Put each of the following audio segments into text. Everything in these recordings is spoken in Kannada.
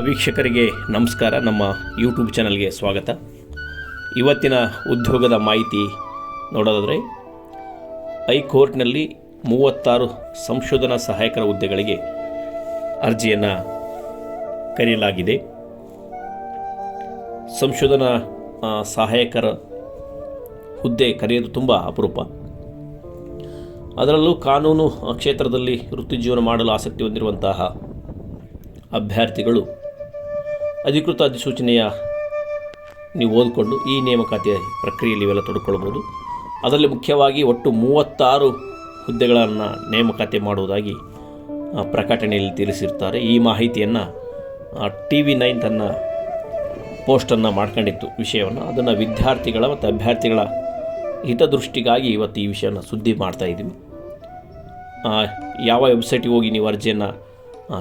ವೀಕ್ಷಕರಿಗೆ ನಮಸ್ಕಾರ. ನಮ್ಮ ಯೂಟ್ಯೂಬ್ ಚಾನಲ್ಗೆ ಸ್ವಾಗತ. ಇವತ್ತಿನ ಉದ್ಯೋಗದ ಮಾಹಿತಿ ನೋಡೋದಾದರೆ, ಹೈಕೋರ್ಟ್ನಲ್ಲಿ ಮೂವತ್ತಾರು ಸಂಶೋಧನಾ ಸಹಾಯಕರ ಹುದ್ದೆಗಳಿಗೆ ಅರ್ಜಿಯನ್ನು ಕರೆಯಲಾಗಿದೆ ಸಂಶೋಧನಾ ಸಹಾಯಕರ ಹುದ್ದೆ ಕರೆಯೋದು ತುಂಬ ಅಪರೂಪ. ಅದರಲ್ಲೂ ಕಾನೂನು ಕ್ಷೇತ್ರದಲ್ಲಿ ವೃತ್ತಿಜೀವನ ಮಾಡಲು ಆಸಕ್ತಿ ಹೊಂದಿರುವಂತಹ ಅಭ್ಯರ್ಥಿಗಳು ಅಧಿಕೃತ ಅಧಿಸೂಚನೆಯ ನೀವು ಓದಿಕೊಂಡು ಈ ನೇಮಕಾತಿ ಪ್ರಕ್ರಿಯೆಯಲ್ಲಿ ಇವೆಲ್ಲ ತೊಡ್ಕೊಳ್ಬೋದು ಅದರಲ್ಲಿ ಮುಖ್ಯವಾಗಿ ಒಟ್ಟು ಮೂವತ್ತಾರು ಹುದ್ದೆಗಳನ್ನು ನೇಮಕಾತಿ ಮಾಡುವುದಾಗಿ ಪ್ರಕಟಣೆಯಲ್ಲಿ ತಿಳಿಸಿರ್ತಾರೆ. ಈ ಮಾಹಿತಿಯನ್ನು ಟಿ ವಿ ನೈನ್ ತನ್ನ ಪೋಸ್ಟನ್ನು ಮಾಡ್ಕೊಂಡಿತ್ತು ವಿಷಯವನ್ನು. ಅದನ್ನು ವಿದ್ಯಾರ್ಥಿಗಳ ಮತ್ತು ಅಭ್ಯರ್ಥಿಗಳ ಹಿತದೃಷ್ಟಿಗಾಗಿ ಇವತ್ತು ಈ ವಿಷಯನ ಸುದ್ದಿ ಮಾಡ್ತಾ ಇದ್ದೀವಿ. ಯಾವ ವೆಬ್ಸೈಟಿಗೆ ಹೋಗಿ ನೀವು ಅರ್ಜಿಯನ್ನು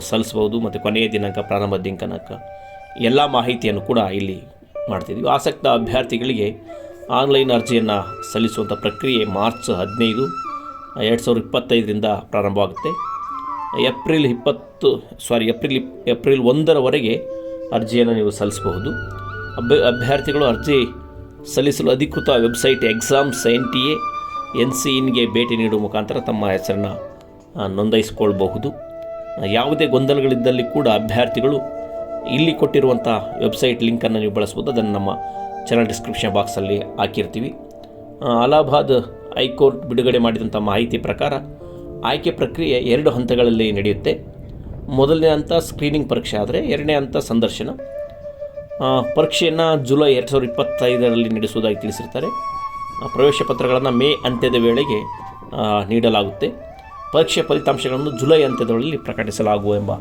ಸಲ್ಲಿಸ್ಬೋದು ಮತ್ತು ಕೊನೆಯ ದಿನಾಂಕ ಪ್ರಾರಂಭ ದಿನಾಂಕ ಎಲ್ಲ ಮಾಹಿತಿಯನ್ನು ಕೂಡ ಇಲ್ಲಿ ಮಾಡ್ತಿದ್ವಿ. ಆಸಕ್ತ ಅಭ್ಯರ್ಥಿಗಳಿಗೆ ಆನ್ಲೈನ್ ಅರ್ಜಿಯನ್ನು ಸಲ್ಲಿಸುವಂಥ ಪ್ರಕ್ರಿಯೆ ಮಾರ್ಚ್ ಹದಿನೈದು, ಎರಡು ಸಾವಿರದ ಇಪ್ಪತ್ತೈದರಿಂದ ಪ್ರಾರಂಭವಾಗುತ್ತೆ. ಏಪ್ರಿಲ್ ಇಪ್ಪತ್ತು ಸಾರಿ ಏಪ್ರಿಲ್ ಏಪ್ರಿಲ್ ಒಂದರವರೆಗೆ ಅರ್ಜಿಯನ್ನು ನೀವು ಸಲ್ಲಿಸಬಹುದು. ಅಭ್ಯ ಅಭ್ಯರ್ಥಿಗಳು ಅರ್ಜಿ ಸಲ್ಲಿಸಲು ಅಧಿಕೃತ website exams N T A N C ಇನ್ಗೆ ಭೇಟಿ ನೀಡುವ ಮುಖಾಂತರ ತಮ್ಮ ಹೆಸರನ್ನು ನೋಂದಾಯಿಸಿಕೊಳ್ಬಹುದು. ಯಾವುದೇ ಗೊಂದಲಗಳಿದ್ದಲ್ಲಿ ಕೂಡ ಅಭ್ಯರ್ಥಿಗಳು ಇಲ್ಲಿ ಕೊಟ್ಟಿರುವಂಥ ವೆಬ್ಸೈಟ್ ಲಿಂಕನ್ನು ನೀವು ಬಳಸ್ಬೋದು. ಅದನ್ನು ನಮ್ಮ ಚಾನಲ್ ಡಿಸ್ಕ್ರಿಪ್ಷನ್ ಬಾಕ್ಸಲ್ಲಿ ಹಾಕಿರ್ತೀವಿ. ಅಲಹಾಬಾದ್ ಹೈಕೋರ್ಟ್ ಬಿಡುಗಡೆ ಮಾಡಿದಂಥ ಮಾಹಿತಿ ಪ್ರಕಾರ ಆಯ್ಕೆ ಪ್ರಕ್ರಿಯೆ ಎರಡು ಹಂತಗಳಲ್ಲಿ ನಡೆಯುತ್ತೆ. ಮೊದಲನೇ ಹಂತ ಸ್ಕ್ರೀನಿಂಗ್ ಪರೀಕ್ಷೆ ಆದರೆ ಎರಡನೇ ಹಂತ ಸಂದರ್ಶನ. ಪರೀಕ್ಷೆಯನ್ನು ಜುಲೈ ಎರಡು ಸಾವಿರದ ಇಪ್ಪತ್ತೈದರಲ್ಲಿ ನಡೆಸುವುದಾಗಿ ತಿಳಿಸಿರ್ತಾರೆ. ಪ್ರವೇಶ ಪತ್ರಗಳನ್ನು ಮೇ ಅಂತ್ಯದ ವೇಳೆಗೆ ನೀಡಲಾಗುತ್ತೆ. ಪರೀಕ್ಷೆ ಫಲಿತಾಂಶಗಳನ್ನು ಜುಲೈ ಅಂತ್ಯದೊಳಗೆ ಪ್ರಕಟಿಸಲಾಗುವ ಎಂಬ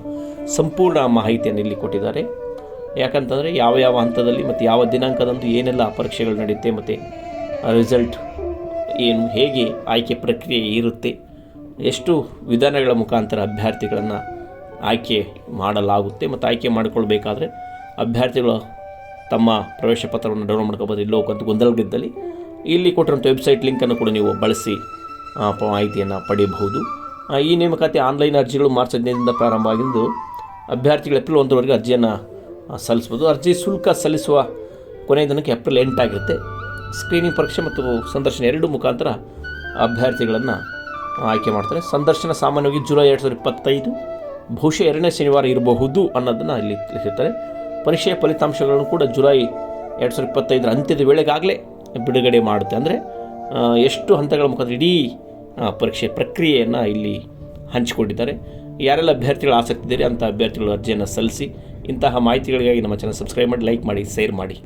ಸಂಪೂರ್ಣ ಮಾಹಿತಿಯನ್ನು ಇಲ್ಲಿ ಕೊಟ್ಟಿದ್ದಾರೆ. ಯಾಕಂತಂದರೆ ಯಾವ ಯಾವ ಹಂತದಲ್ಲಿ ಮತ್ತು ಯಾವ ದಿನಾಂಕದಂದು ಏನೆಲ್ಲ ಪರೀಕ್ಷೆಗಳು ನಡೆಯುತ್ತೆ ಮತ್ತು ರಿಸಲ್ಟ್ ಏನು, ಹೇಗೆ ಆಯ್ಕೆ ಪ್ರಕ್ರಿಯೆ ಇರುತ್ತೆ, ಎಷ್ಟು ವಿಧಾನಗಳ ಮುಖಾಂತರ ಅಭ್ಯರ್ಥಿಗಳನ್ನು ಆಯ್ಕೆ ಮಾಡಲಾಗುತ್ತೆ ಮತ್ತು ಆಯ್ಕೆ ಮಾಡಿಕೊಳ್ಬೇಕಾದ್ರೆ ಅಭ್ಯರ್ಥಿಗಳು ತಮ್ಮ ಪ್ರವೇಶ ಪತ್ರವನ್ನು ಡೌನ್ಲೋಡ್ ಮಾಡ್ಕೋಬೋದು. ಇಲ್ಲೋ ಅಂತ ಗೊಂದಲಗಿದ್ದಲ್ಲಿ ಇಲ್ಲಿ ಕೊಟ್ಟಿರುವಂಥ ವೆಬ್ಸೈಟ್ ಲಿಂಕನ್ನು ಕೂಡ ನೀವು ಬಳಸಿ ಮಾಹಿತಿಯನ್ನು ಪಡೆಯಬಹುದು. ಈ ನೇಮಕಾತಿ ಆನ್ಲೈನ್ ಅರ್ಜಿಗಳು ಮಾರ್ಚ್ ಹದಿನೈದರಿಂದ ಪ್ರಾರಂಭ ಆಗಿದ್ದು ಅಭ್ಯರ್ಥಿಗಳು ಏಪ್ರಿಲ್ ಒಂದರವರೆಗೆ ಅರ್ಜಿಯನ್ನು ಸಲ್ಲಿಸ್ಬೋದು. ಅರ್ಜಿ ಶುಲ್ಕ ಸಲ್ಲಿಸುವ ಕೊನೆಯ ದಿನಕ್ಕೆ ಏಪ್ರಿಲ್ ಎಂಟಾಗಿರುತ್ತೆ. ಸ್ಕ್ರೀನಿಂಗ್ ಪರೀಕ್ಷೆ ಮತ್ತು ಸಂದರ್ಶನ ಎರಡು ಮುಖಾಂತರ ಅಭ್ಯರ್ಥಿಗಳನ್ನು ಆಯ್ಕೆ ಮಾಡ್ತಾರೆ. ಸಂದರ್ಶನ ಸಾಮಾನ್ಯವಾಗಿ ಜುಲೈ ಎರಡು ಸಾವಿರದ ಇಪ್ಪತ್ತೈದು, ಬಹುಶಃ ಎರಡನೇ ಶನಿವಾರ ಇರಬಹುದು ಅನ್ನೋದನ್ನು ಇಲ್ಲಿ ತಿಳಿಸಿರ್ತಾರೆ. ಪರೀಕ್ಷೆಯ ಫಲಿತಾಂಶಗಳನ್ನು ಕೂಡ ಜುಲೈ ಎರಡು ಸಾವಿರದ ಇಪ್ಪತ್ತೈದರ ಅಂತ್ಯದ ವೇಳೆಗಾಗಲೇ ಬಿಡುಗಡೆ ಮಾಡುತ್ತೆ. ಅಂದರೆ ಎಷ್ಟು ಹಂತಗಳ ಮುಖಾಂತರ ಇಡೀ ಪರೀಕ್ಷೆ ಪ್ರಕ್ರಿಯೆಯನ್ನು ಇಲ್ಲಿ ಹಂಚಿಕೊಂಡಿದ್ದಾರೆ. ಯಾರೆಲ್ಲ ಅಭ್ಯರ್ಥಿಗಳು ಆಸಕ್ತಿ ಇದ್ದೀರಿ ಅಂಥ ಅಭ್ಯರ್ಥಿಗಳು ಅರ್ಜಿಯನ್ನು ಸಲ್ಲಿಸಿ ಇಂತಹ ಮಾಹಿತಿಗಳಿಗಾಗಿ ನಮ್ಮ ಚಾನಲ್ ಸಬ್ಸ್ಕ್ರೈಬ್ ಮಾಡಿ ಲೈಕ್ ಮಾಡಿ ಶೇರ್ ಮಾಡಿ.